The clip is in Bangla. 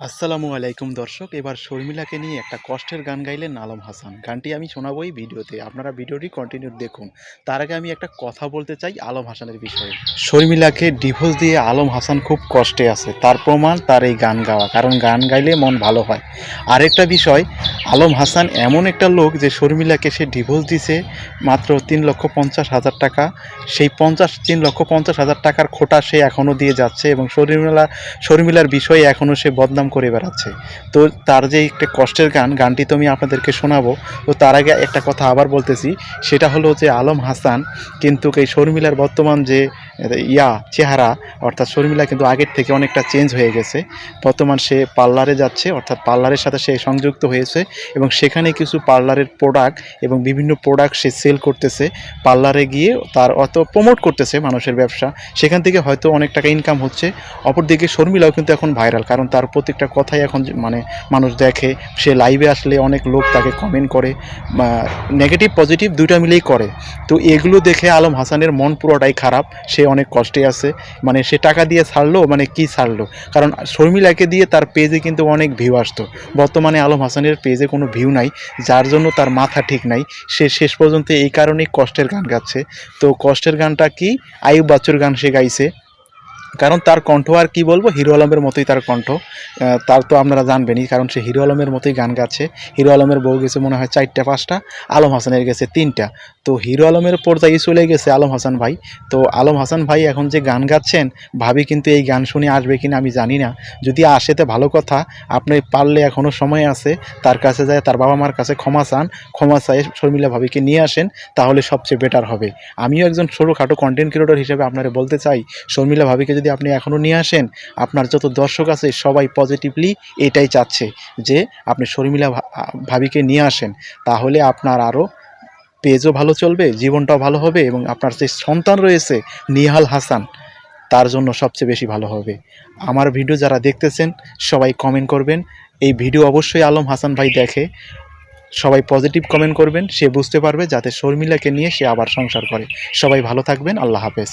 আসসালামু আলাইকুম দর্শক, এবার শর্মিলাকে নিয়ে একটা কষ্টের গান গাইলেন আলম হাসান। গানটি আমি শোনাবই ভিডিওতে। আপনারা ভিডিওটি কন্টিনিউ দেখুন। তার আগে আমি একটা কথা বলতে চাই আলম হাসানের বিষয়ে। শর্মিলাকে ডিভোর্স দিয়ে আলম হাসান খুব কষ্টে আছে। তার প্রমাণ তার এই গান গাওয়া। কারণ গান গাইলে মন ভালো হয়। আরেকটা বিষয় আলম হাসান এমন একটা লোক যে শর্মিলাকে সে ডিভোর্স দিছে মাত্র তিন লক্ষ পঞ্চাশ হাজার টাকা। সেই পঞ্চাশ, তিন লক্ষ পঞ্চাশ হাজার টাকার খোটা সে এখনও দিয়ে যাচ্ছে এবং শর্মিলা, শর্মিলার বিষয়ে এখনও সে বদনাম করে বেড়াচ্ছে। তো তার যে একটা কষ্টের গান, গানটি তো আমি আপনাদেরকে শোনাবো। তো তার আগে একটা কথা আবার বলতেছি, সেটা হলো যে আলম হাসান কিন্তু এই শর্মিলার বর্তমান যে, ইয়া, চেহারা, অর্থাৎ শর্মিলা কিন্তু আগের থেকে অনেকটা চেঞ্জ হয়ে গেছে। বর্তমান সে পার্লারে যাচ্ছে, অর্থাৎ পার্লারের সাথে সে সংযুক্ত হয়েছে। এবং সেখানে কিছু পার্লারের প্রোডাক্ট এবং বিভিন্ন প্রোডাক্ট সে সেল করতেছে। পার্লারে গিয়ে তার অত প্রমোট করতেছে মানুষের ব্যবসা। সেখান থেকে হয়তো অনেক টাকা ইনকাম হচ্ছে। অপরদিকে শর্মিলাও কিন্তু এখন ভাইরাল কারণ তার প্রত্যেকটা কথাই এখন মানে মানুষ দেখে। সে লাইভে আসলে অনেক লোক তাকে কমেন্ট করে নেগেটিভ পজিটিভ দুইটা মিলেই করে। তো এগুলো দেখে আলম হাসানের মন পুরোটাই খারাপ। সে অনেক কষ্টে আছে। মানে সে টাকা দিয়ে ছাড়লো মানে কি ছাড়লো? কারণ শর্মিলাকে দিয়ে তার পেজে কিন্তু অনেক ভিউ আসতো। বর্তমানে আলম হাসানের পেজে কোনো ভিউ নাই, যার জন্য তার মাথা ঠিক নাই। সে শেষ পর্যন্ত এই কারণেই কষ্টের গান গাচ্ছে। তো কষ্টের গানটা কি? আয়ুব বাচ্চুর গান সে গাইছে। কারণ তার কণ্ঠ আর কি বলব? হিরো আলমের মতোই তার কণ্ঠ। তার তো আপনারা জানবেনই, কারণ সে হিরো আলমের মতোই গান গাচ্ছে। হিরো আলমের বউ গেছে মনে হয় চারটা, পাঁচটা, আলম হাসানের গেছে তিনটা। তো হিরো আলমের পর্যায়ে চলে গেছে আলম হাসান ভাই। তো আলম হাসান ভাই এখন যে গান গাচ্ছেন, ভাবি কিন্তু এই গান শুনে আসবে কিনা আমি জানি না। যদি আসে তো ভালো কথা, আপনি পারলে এখনও সময় আছে, তার কাছে যায়, তার বাবা মার কাছে ক্ষমা চান, ক্ষমা চাই শর্মিলা ভাবিকে নিয়ে আসেন, তাহলে সবচেয়ে বেটার হবে। আমিও একজন ছোটোখাটো কন্টেন্ট ক্রিয়েটর হিসেবে আপনারা বলতে চাই, শর্মিলা ভাবিকে যদি আপনি এখনও নিয়ে আসেন, আপনার যত দর্শক আছে সবাই পজিটিভলি এটাই চাচ্ছে যে আপনি শর্মিলা ভাবিকে নিয়ে আসেন। তাহলে আপনার আরও পেজও ভালো চলবে, জীবনটাও ভালো হবে এবং আপনার যে সন্তান রয়েছে নিহাল হাসান, তার জন্য সবচেয়ে বেশি ভালো হবে। আমার ভিডিও যারা দেখতেছেন, সবাই কমেন্ট করবেন। এই ভিডিও অবশ্যই আলম হাসান ভাই দেখে। সবাই পজিটিভ কমেন্ট করবেন, সে বুঝতে পারবে যাতে শর্মিলাকে নিয়ে সে আবার সংসার করে। সবাই ভালো থাকবেন, আল্লাহ হাফেজ।